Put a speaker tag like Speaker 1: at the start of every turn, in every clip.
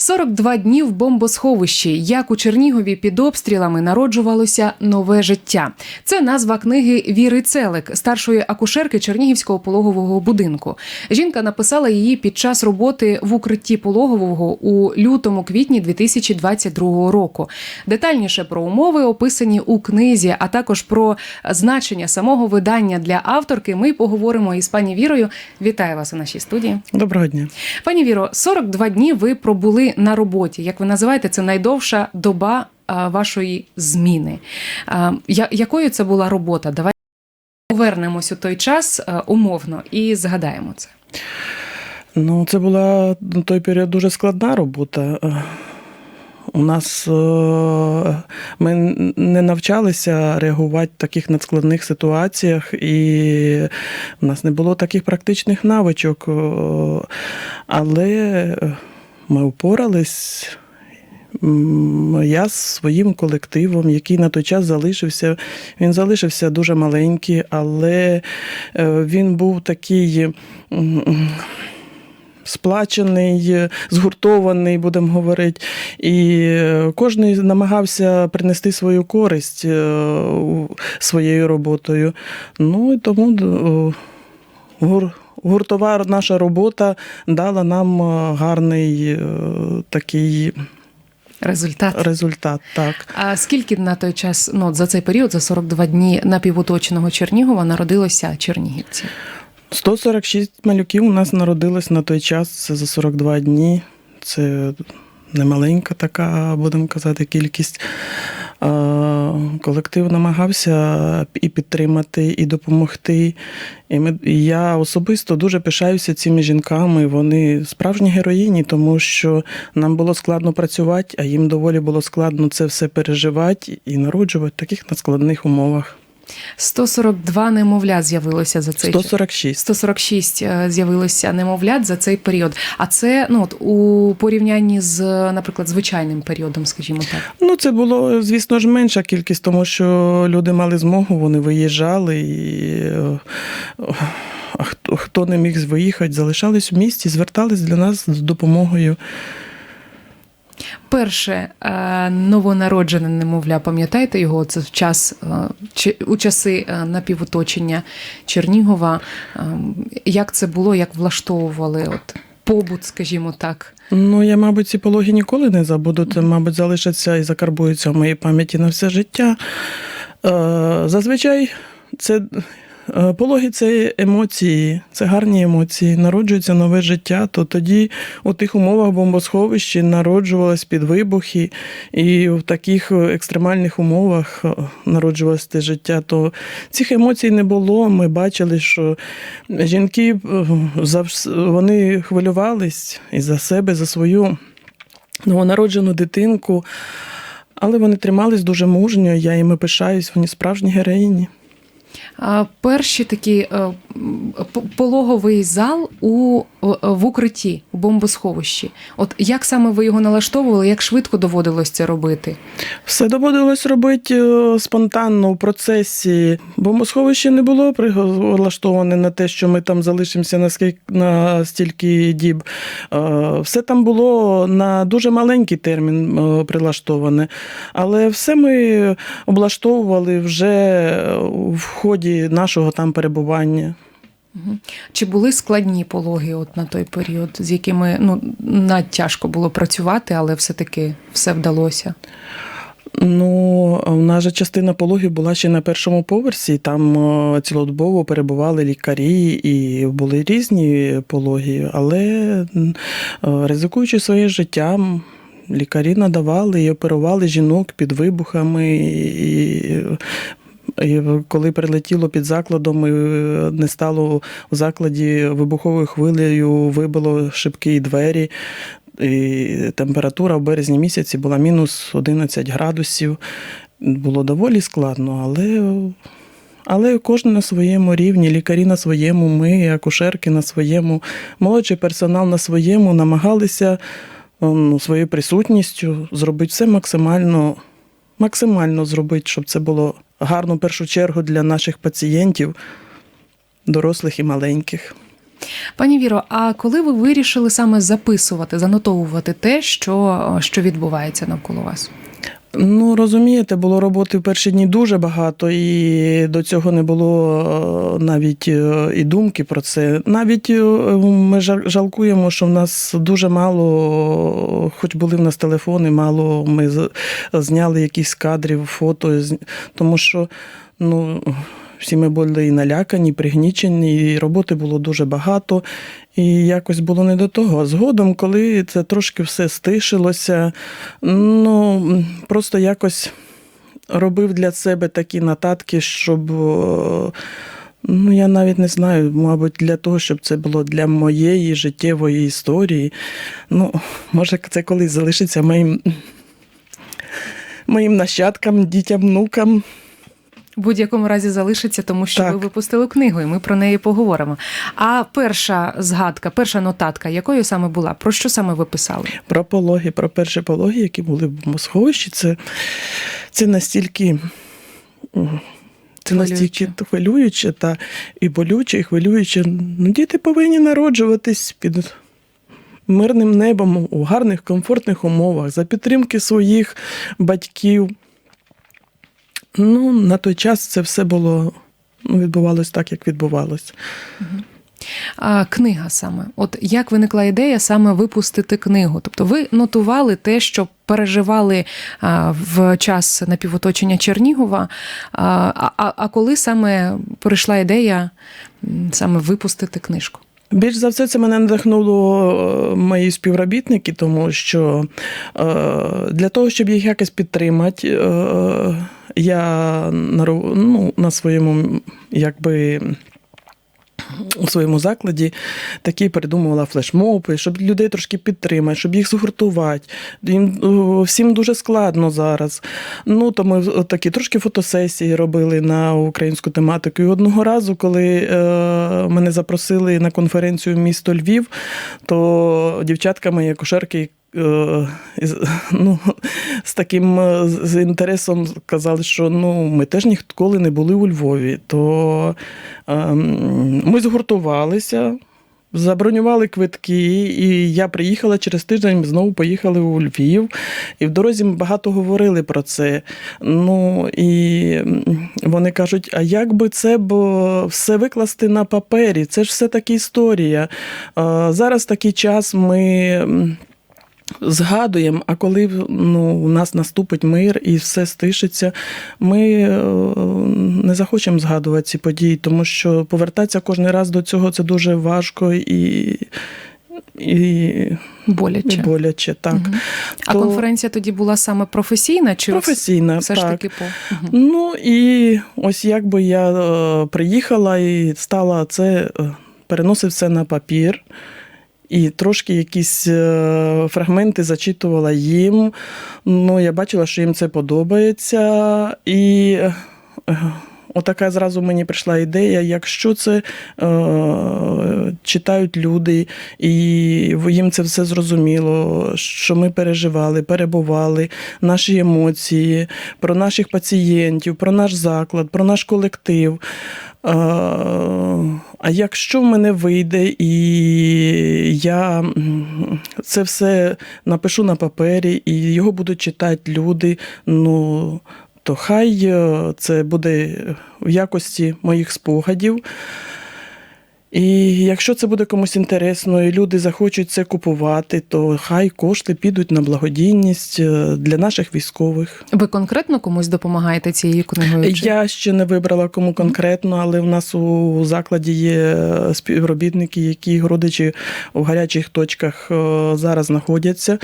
Speaker 1: 42 дні в бомбосховищі. Як у Чернігові під обстрілами народжувалося нове життя. Це назва книги Віри Целик, старшої акушерки Чернігівського пологового будинку. Жінка написала її під час роботи в укритті пологового у лютому-квітні 2022 року. Детальніше про умови описані у книзі, а також про значення самого видання для авторки. Ми поговоримо із пані Вірою. Вітаю вас у нашій студії.
Speaker 2: Доброго дня.
Speaker 1: Пані Віро, 42 дні ви пробули на роботі. Як ви називаєте, це найдовша доба вашої зміни. Якою це була робота? Давайте повернемось у той час умовно і згадаємо це.
Speaker 2: Ну, це була на той період дуже складна робота. Е, У нас е, ми не навчалися реагувати в таких надскладних ситуаціях, і в нас не було таких практичних навичок. Е, Але ми впорались. Я з своїм колективом, який на той час залишився, він залишився дуже маленький, але е, він був такий сплачений, згуртований, будемо говорити. І е, кожен намагався принести свою користь е, своєю роботою. Ну і тому гур- гуртова наша робота дала нам е, гарний е, такий
Speaker 1: Результат.
Speaker 2: результат. Так.
Speaker 1: А скільки на той час, ну за цей період, за 42 дні напівоточеного Чернігова народилося чернігівців?
Speaker 2: 146 малюків у нас народилось на той час. Це за 42 дні. Це немаленька така, будемо казати, кількість. Е, Колектив намагався і підтримати, і допомогти. І ми, я особисто дуже пишаюся цими жінками. Вони справжні героїні, тому що нам було складно працювати, а їм доволі було складно це все переживати і народжувати в таких надскладних умовах.
Speaker 1: 142 немовлят з'явилося за цей час.
Speaker 2: 146.
Speaker 1: 146 е, з'явилося немовлят за цей період. А це ну от у порівнянні з, наприклад, звичайним періодом, скажімо так.
Speaker 2: Ну, це було, звісно ж, менша кількість, тому що люди мали змогу, вони виїжджали, і е, а хто, хто не міг виїхати, залишались в місті, звертались для нас з допомогою.
Speaker 1: Перше е, новонароджене немовля, пам'ятаєте його? Це в час е, у часи е, напівоточення Чернігова. Як це було, як влаштовували от побут, скажімо так.
Speaker 2: Ну, я, мабуть, ці пологи ніколи не забуду. Це, мабуть, залишаться і закарбуються в моїй пам'яті на все життя. Зазвичай це. Е, Пологи це емоції, це гарні емоції. Народжується нове життя, то тоді у тих умовах бомбосховищі народжувалось під вибухи, і в таких екстремальних умовах е, народжувалось те життя. То цих емоцій не було. Ми бачили, що жінки е, вони хвилювались і за себе, за свою новонароджену дитинку. Але вони тримались дуже мужньо, я їми пишаюсь, вони справжні героїні.
Speaker 1: А перші такі е, пологовий зал у в- в укритті у бомбосховищі. От як саме ви його налаштовували, як швидко доводилось це робити?
Speaker 2: Все доводилось робити е, спонтанно в процесі. Бомбосховище не було прилаштоване на те, що ми там залишимося на, скільки, на стільки діб. Е, Все там було на дуже маленький термін е, прилаштоване. Але все ми облаштовували вже в ході нашого там перебування.
Speaker 1: Чи були складні пологи от на той період, з якими ну надтяжко було працювати, але все-таки все вдалося?
Speaker 2: Ну, у нас же частина пологів була ще на першому поверсі. Там е, цілодобово перебували лікарі і були різні пологи, але е, ризикуючи своїм життям, лікарі надавали і оперували жінок під вибухами. І, і коли прилетіло під закладом, і не стало у закладі вибуховою хвилею, вибило шибки і двері. І температура в березні місяці була мінус 11 градусів. Було доволі складно, але, але кожен на своєму рівні, лікарі на своєму, ми, акушерки на своєму, молодший персонал на своєму намагалися ну, своєю присутністю зробити все максимально, максимально зробити, щоб це було гарно в першу чергу для наших пацієнтів, дорослих і маленьких.
Speaker 1: Пані Віро, а коли ви вирішили саме записувати, занотовувати те, що, що відбувається навколо вас?
Speaker 2: Ну, розумієте, було роботи в перші дні дуже багато, і до цього не було е, навіть е, і думки про це. Навіть е, ми жалкуємо, що в нас дуже мало, хоч були в нас телефони, мало ми зняли якісь кадрів, фото, тому що ну, всі ми були і налякані, і пригнічені, і роботи було дуже багато. І якось було не до того. А згодом, коли це трошки все стишилося, ну просто якось робив для себе такі нотатки, щоб. Ну, я навіть не знаю, мабуть, для того, щоб це було для моєї життєвої історії. Ну, може, це колись залишиться моїм, моїм нащадкам, дітям, внукам.
Speaker 1: В будь-якому разі залишиться, тому що
Speaker 2: Так.
Speaker 1: ви випустили книгу, і ми про неї поговоримо. А перша згадка, перша нотатка, якою саме була? Про що саме ви писали?
Speaker 2: Про пологи, про перші пологи, які були в бомбосховищі, це, це настільки. Це настільки хвилююче та і болюче, і хвилююче. Ну, діти повинні народжуватись під мирним небом у гарних, комфортних умовах, за підтримки своїх батьків. Ну, на той час це все було ну, відбувалось так, як відбувалось.
Speaker 1: А, книга саме. От як виникла ідея саме випустити книгу? Тобто ви нотували те, що переживали в час напівоточення Чернігова. А, а, а коли саме прийшла ідея саме випустити книжку?
Speaker 2: Більш за все, це мене надихнуло е, мої співробітники, тому що е, для того, щоб їх якось підтримати, е, я на, ну, на своєму якби. У своєму закладі такі придумувала флешмоби, щоб людей трошки підтримати, щоб їх згуртувати. Їм всім дуже складно зараз. Ну, то ми такі трошки фотосесії робили на українську тематику. І одного разу, коли е, мене запросили на конференцію місто Львів, то дівчатка мої акушерки. Е, Ну, з таким е, з інтересом казали, що ну, ми теж ніколи не були у Львові. То ем, ми згуртувалися, забронювали квитки, і я приїхала через тиждень. Знову поїхали у Львів. І в дорозі ми багато говорили про це. Ну і вони кажуть: а як би це б все викласти на папері? Це ж все таки історія. Е, Зараз такий час ми. Згадуємо, а коли ну, у нас наступить мир і все стишиться, ми е, не захочемо згадувати ці події, тому що повертатися кожен раз до цього це дуже важко і, і, і
Speaker 1: Боляче.
Speaker 2: боляче. Так.
Speaker 1: Мгм. А
Speaker 2: То-
Speaker 1: конференція тоді була саме професійна чи
Speaker 2: Професійна,
Speaker 1: все ж таки по Мгм.
Speaker 2: Ну і ось якби я е, приїхала і стала це, е, переносив це на папір. І трошки якісь е, фрагменти зачитувала їм. Ну, я бачила, що їм це подобається. І е, отака зразу мені прийшла ідея, якщо це е, читають люди, і їм це все зрозуміло, що ми переживали, перебували, наші емоції, про наших пацієнтів, про наш заклад, про наш колектив. А якщо в мене вийде, і я це все напишу на папері, і його будуть читати люди, ну то хай е, це буде в якості моїх спогадів. І якщо це буде комусь інтересно, і люди захочуть це купувати, то хай кошти підуть на благодійність е, для наших військових.
Speaker 1: Ви конкретно комусь допомагаєте цією книгою? чи-
Speaker 2: Я ще не вибрала кому конкретно, але в нас у закладі є співробітники, які родичі в гарячих точках е, зараз знаходяться.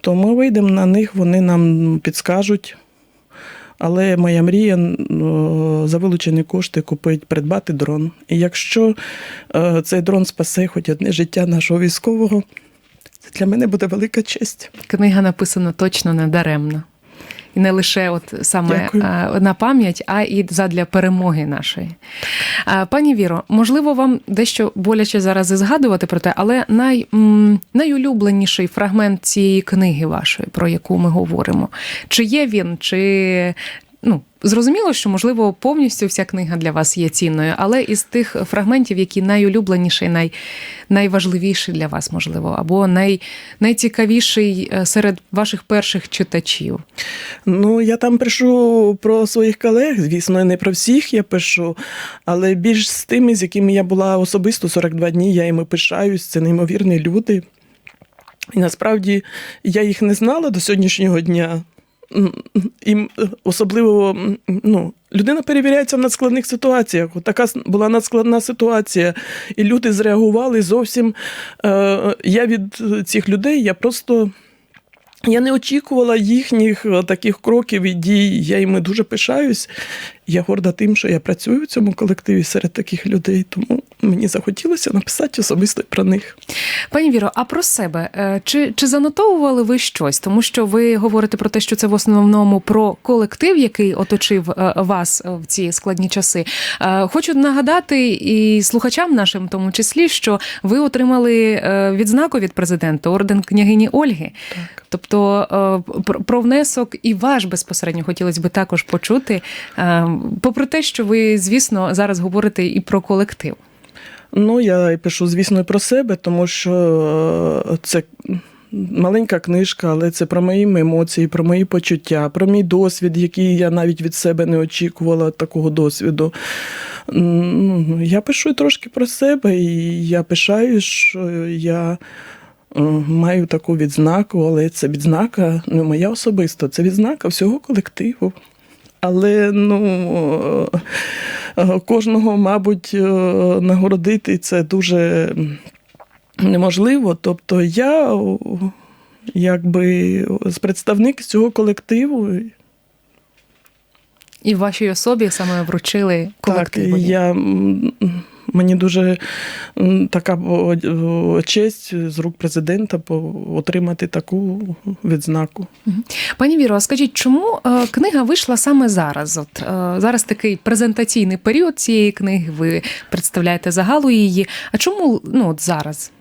Speaker 2: То ми вийдемо на них, вони нам підскажуть. Але моя мрія за вилучені кошти купити, придбати дрон. І якщо е, цей дрон спасе хоч одне життя нашого військового, це для мене буде велика честь.
Speaker 1: Книга написана точно не даремно. І не лише от саме
Speaker 2: Дякую.
Speaker 1: на пам'ять, а і задля перемоги нашої. Пані Віро, можливо, вам дещо боляче зараз і згадувати про те, але най, найулюбленіший фрагмент цієї книги вашої, про яку ми говоримо. Чи є він, чи, ну, зрозуміло, що можливо повністю вся книга для вас є цінною, але із тих фрагментів, які найулюбленіші, най, найважливіші для вас, можливо, або най, найцікавіший е, серед ваших перших читачів.
Speaker 2: Ну, я там пишу про своїх колег, звісно, не про всіх я пишу, але більш з тими, з якими я була особисто 42 дні, я їми пишаюсь, це неймовірні люди. І насправді я їх не знала до сьогоднішнього дня. І особливо ну, людина перевіряється в надскладних ситуаціях. Така була надскладна ситуація, і люди зреагували зовсім. Е, я від цих людей я просто. Я не очікувала їхніх е, таких кроків і дій. Я їми дуже пишаюсь. Я горда тим, що я працюю в цьому колективі серед таких людей, тому мені захотілося написати особисто про них.
Speaker 1: Пані Віро, а про себе Е, чи, чи занотовували ви щось? Тому що ви говорите про те, що це в основному про колектив, який оточив е, вас в ці складні часи. Е, Хочу нагадати і слухачам нашим, в тому числі, що ви отримали е, відзнаку від президента орден княгині Ольги.
Speaker 2: Так.
Speaker 1: Тобто е, про- внесок і ваш безпосередньо хотілося би також почути, е, попри те, що ви, звісно, зараз говорите і про колектив.
Speaker 2: Ну, я пишу, звісно, про себе, тому що е, це маленька книжка, але це про мої емоції, про мої почуття, про мій досвід, який я навіть від себе не очікувала такого досвіду. Ну, Я пишу трошки про себе, і я пишаю, що я. е, Маю таку відзнаку, але це відзнака не моя особисто, це відзнака всього колективу. Але ну, е, кожного, мабуть, е, нагородити це дуже неможливо. Тобто я якби представник цього колективу.
Speaker 1: І в вашій особі саме вручили колективу.
Speaker 2: Так, я, мені дуже така честь з рук президента отримати таку відзнаку.
Speaker 1: Пані Віро, скажіть, чому е, книга вийшла саме зараз? От е, зараз такий презентаційний період цієї книги. Ви представляєте загалу її. А чому ну от зараз?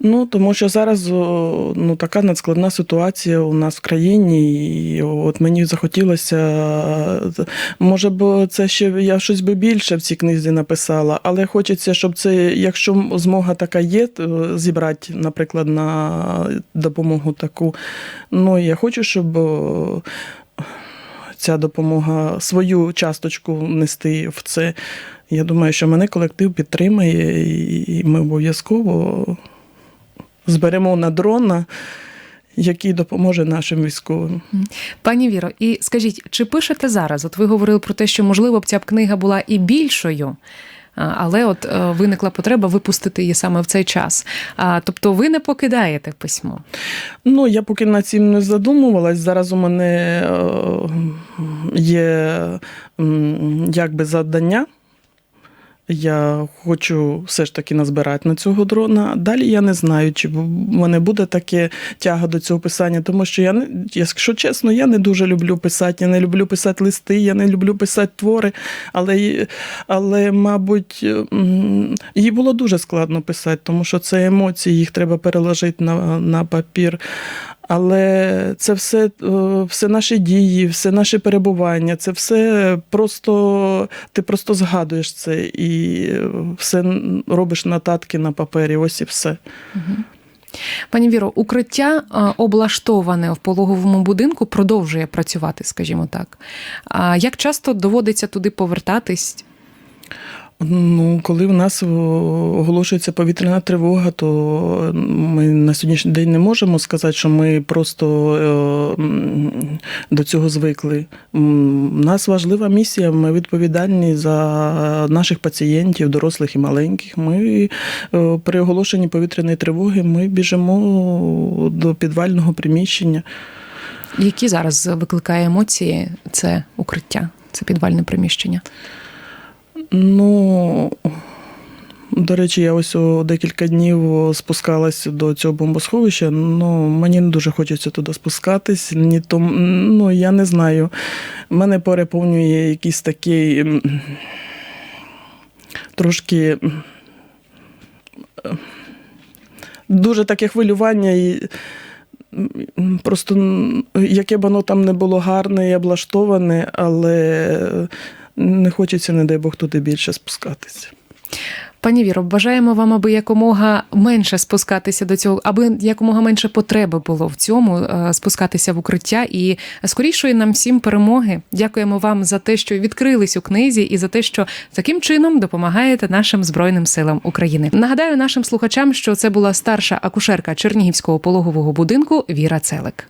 Speaker 2: Ну, тому що зараз ну, така надскладна ситуація у нас в країні, і от мені захотілося, е, може б, це ще я щось би більше в цій книзі написала, але хочеться, щоб це, якщо змога така є, зібрати, наприклад, на допомогу таку. Ну, я хочу, щоб. Ця допомога свою часточку нести в це. Я думаю, що мене колектив підтримає, і ми обов'язково зберемо на дрона, який допоможе нашим військовим.
Speaker 1: Пані Віро, і скажіть, чи пишете зараз? От ви говорили про те, що можливо б ця б книга була і більшою. Але от е, виникла потреба випустити її саме в цей час. Тобто ви не покидаєте письмо.
Speaker 2: Ну, я поки над цим не задумувалась. Зараз у мене е, є якби завдання. Я хочу все ж таки назбирати на цього дрона. Далі я не знаю, чи в мене буде таке тяга до цього писання, тому що я не, якщо чесно, я не дуже люблю писати. Я не люблю писати листи, я не люблю писати твори. Але, але мабуть, їй було дуже складно писати, тому що це емоції, їх треба переложити на, на папір. Але це все, е, все наші дії, все наше перебування, це все просто ти просто згадуєш це і все робиш нотатки на папері. Ось і все.
Speaker 1: Пані Віро, укриття е, облаштоване в пологовому будинку продовжує працювати, скажімо так. А як часто доводиться туди повертатись?
Speaker 2: Ну, коли в нас оголошується повітряна тривога, то ми на сьогоднішній день не можемо сказати, що ми просто е, до цього звикли. У нас важлива місія. Ми відповідальні за наших пацієнтів, дорослих і маленьких. Ми е, при оголошенні повітряної тривоги ми біжимо до підвального приміщення.
Speaker 1: Які зараз викликає емоції це укриття, це підвальне приміщення?
Speaker 2: Ну, до речі, я ось декілька днів спускалась до цього бомбосховища. Ну, мені не дуже хочеться туди спускатись. Ні том, ну, я не знаю. Мене переповнює якийсь такий трошки е, дуже таке хвилювання. І Просто яке б воно там не було гарне і облаштоване, але не хочеться, не дай Бог, туди більше спускатися.
Speaker 1: Пані Віро, бажаємо вам, аби якомога менше спускатися до цього, аби якомога менше потреби було в цьому е, спускатися в укриття і скорішої нам всім перемоги. Дякуємо вам за те, що відкрились у книзі, і за те, що таким чином допомагаєте нашим збройним силам України. Нагадаю нашим слухачам, що це була старша акушерка Чернігівського пологового будинку Віра Целик.